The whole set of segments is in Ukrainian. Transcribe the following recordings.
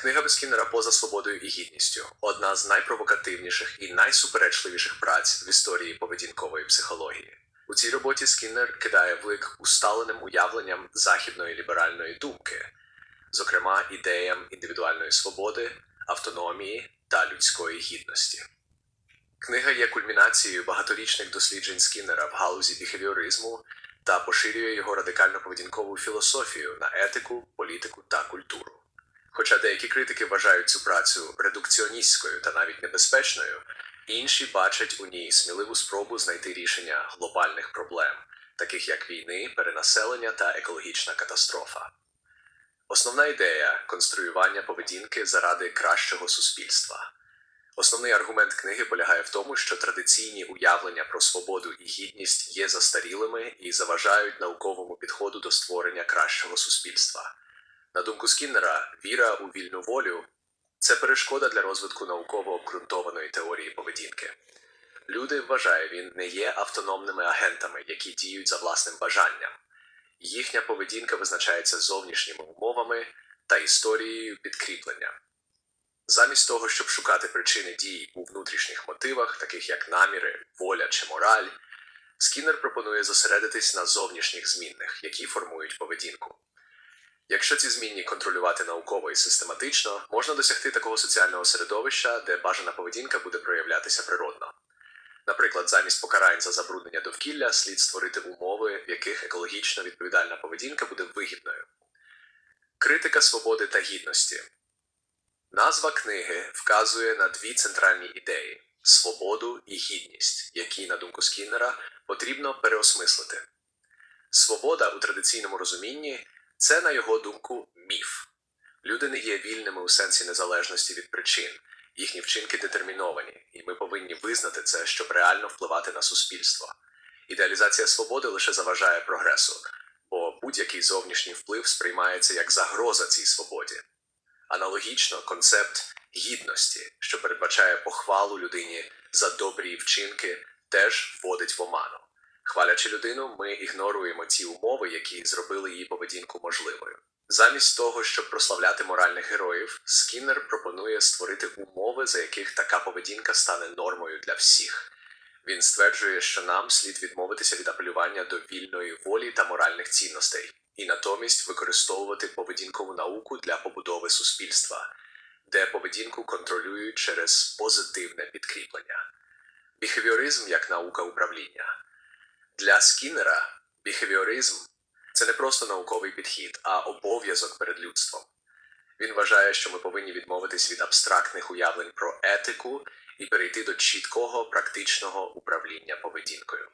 Книга Бескіннера поза свободою і гідністю одна з найпровокативніших і найсуперечливіших праць в історії поведінкової психології. У цій роботі Скіннер кидає виклик усталеним уявленням західної ліберальної думки, зокрема ідеям індивідуальної свободи, автономії та людської гідності. Книга є кульмінацією багаторічних досліджень Скіннера в галузі біхевіоризму та поширює його радикально поведінкову філософію на етику, політику та культуру. Хоча деякі критики вважають цю працю редукціоністською та навіть небезпечною, інші бачать у ній сміливу спробу знайти рішення глобальних проблем, таких як війни, перенаселення та екологічна катастрофа. Основна ідея конструювання поведінки заради кращого суспільства. Основний аргумент книги полягає в тому, що традиційні уявлення про свободу і гідність є застарілими і заважають науковому підходу до створення кращого суспільства. На думку Скіннера, віра у вільну волю це перешкода для розвитку науково обґрунтованої теорії поведінки. Люди, вважає він, не є автономними агентами, які діють за власним бажанням. Їхня поведінка визначається зовнішніми умовами та історією підкріплення. Замість того, щоб шукати причини дій у внутрішніх мотивах, таких як наміри, воля чи мораль, Скіннер пропонує зосередитись на зовнішніх змінних, які формують поведінку. Якщо ці змінні контролювати науково і систематично, можна досягти такого соціального середовища, де бажана поведінка буде проявлятися природно. Наприклад, замість покарань за забруднення довкілля слід створити умови, в яких екологічно відповідальна поведінка буде вигідною. Критика свободи та гідності. Назва книги вказує на дві центральні ідеї свободу і гідність, які, на думку Скіннера, потрібно переосмислити. Свобода у традиційному розумінні це, на його думку, міф. Люди не є вільними у сенсі незалежності від причин, їхні вчинки детерміновані, і ми повинні визнати це, щоб реально впливати на суспільство. Ідеалізація свободи лише заважає прогресу, бо будь-який зовнішній вплив сприймається як загроза цій свободі. Аналогічно, концепт гідності, що передбачає похвалу людині за добрі вчинки, теж вводить в оману. Хвалячи людину, ми ігноруємо ті умови, які зробили її поведінку можливою. Замість того, щоб прославляти моральних героїв, Скіннер пропонує створити умови, за яких така поведінка стане нормою для всіх. Він стверджує, що нам слід відмовитися від апелювання до вільної волі та моральних цінностей, і натомість використовувати поведінкову науку для побудови суспільства, де поведінку контролюють через позитивне підкріплення. Біхевіоризм як наука управління. Для Скіннера біхевіоризм це не просто науковий підхід, а обов'язок перед людством. Він вважає, що ми повинні відмовитись від абстрактних уявлень про етику і перейти до чіткого практичного управління поведінкою.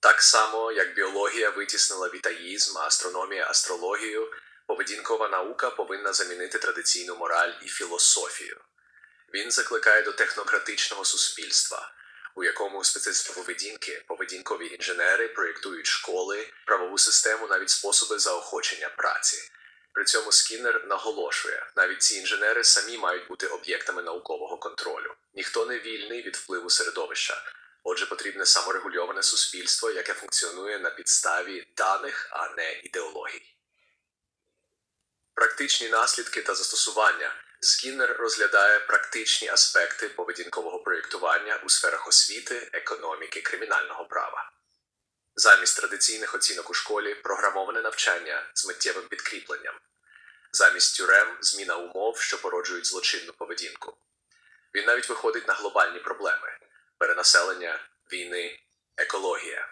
Так само, як біологія витіснила вітаїзм, а астрономія астрологію, поведінкова наука повинна замінити традиційну мораль і філософію. Він закликає до технократичного суспільства, у якому спеціалісти поведінки, поведінкові інженери проєктують школи, правову систему, навіть способи заохочення праці. При цьому Скіннер наголошує, навіть ці інженери самі мають бути об'єктами наукового контролю. Ніхто не вільний від впливу середовища. Отже, потрібне саморегульоване суспільство, яке функціонує на підставі даних, а не ідеологій. Практичні наслідки та застосування. Скіннер розглядає практичні аспекти поведінкового проєктування у сферах освіти, економіки, кримінального права. Замість традиційних оцінок у школі програмоване навчання з миттєвим підкріпленням, замість тюрем зміна умов, що породжують злочинну поведінку. Він навіть виходить на глобальні проблеми перенаселення, війни, екологія.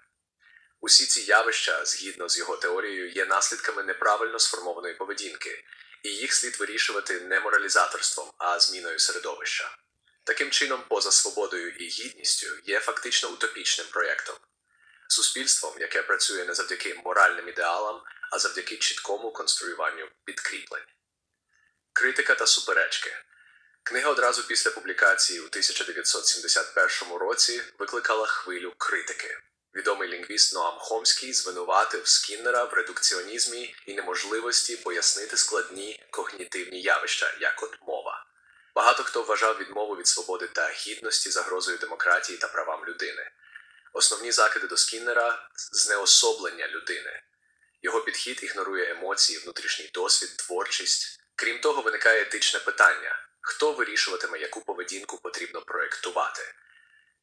Усі ці явища, згідно з його теорією, є наслідками неправильно сформованої поведінки, і їх слід вирішувати не моралізаторством, а зміною середовища. Таким чином, поза свободою і гідністю є фактично утопічним проєктом, суспільством, яке працює не завдяки моральним ідеалам, а завдяки чіткому конструюванню підкріплень. Критика та суперечки. Книга одразу після публікації у 1971 році викликала хвилю критики. Відомий лінгвіст Ноам Хомський звинуватив Скіннера в редукціонізмі і неможливості пояснити складні когнітивні явища, як от мова. Багато хто вважав відмову від свободи та гідності загрозою демократії та правам людини. Основні закиди до Скіннера знеособлення людини. Його підхід ігнорує емоції, внутрішній досвід, творчість, Крім того, виникає етичне питання: хто вирішуватиме, яку поведінку потрібно проєктувати,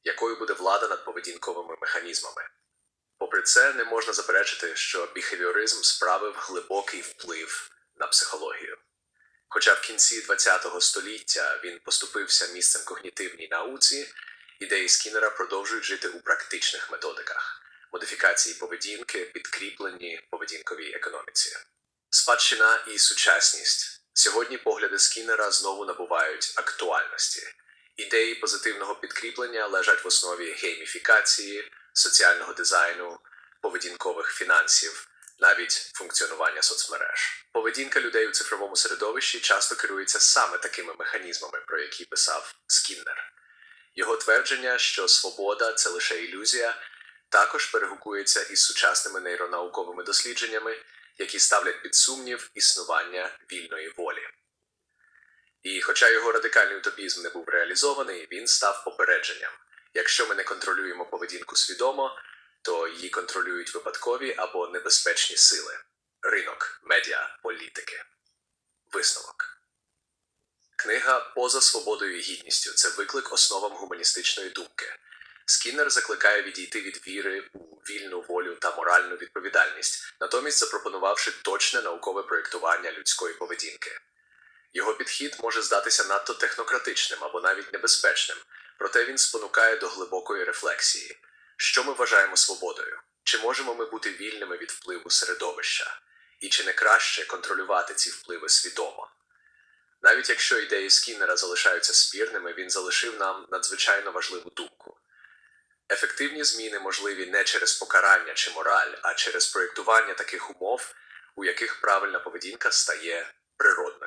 якою буде влада над поведінковими механізмами. Попри це, не можна заперечити, що біхевіоризм справив глибокий вплив на психологію. Хоча в кінці ХХ століття він поступився місцем когнітивній науці, ідеї Скіннера продовжують жити у практичних методиках модифікації поведінки, підкріплені поведінковій економіці. Спадщина і сучасність. Сьогодні погляди Скіннера знову набувають актуальності. Ідеї позитивного підкріплення лежать в основі гейміфікації, соціального дизайну, поведінкових фінансів, навіть функціонування соцмереж. Поведінка людей у цифровому середовищі часто керується саме такими механізмами, про які писав Скіннер. Його твердження, що свобода це лише ілюзія, також перегукується із сучасними нейронауковими дослідженнями, які ставлять під сумнів існування вільної волі. І хоча його радикальний утопізм не був реалізований, він став попередженням. Якщо ми не контролюємо поведінку свідомо, то її контролюють випадкові або небезпечні сили ринок, медіа, політики. Висновок. Книга Поза свободою і гідністю це виклик основам гуманістичної думки. Скіннер закликає відійти від віри у вільну волю та моральну відповідальність, натомість запропонувавши точне наукове проєктування людської поведінки. Його підхід може здатися надто технократичним або навіть небезпечним, проте він спонукає до глибокої рефлексії. Що ми вважаємо свободою? Чи можемо ми бути вільними від впливу середовища? І чи не краще контролювати ці впливи свідомо? Навіть якщо ідеї Скіннера залишаються спірними, він залишив нам надзвичайно важливу думку. Ефективні зміни можливі не через покарання чи мораль, а через проєктування таких умов, у яких правильна поведінка стає природою.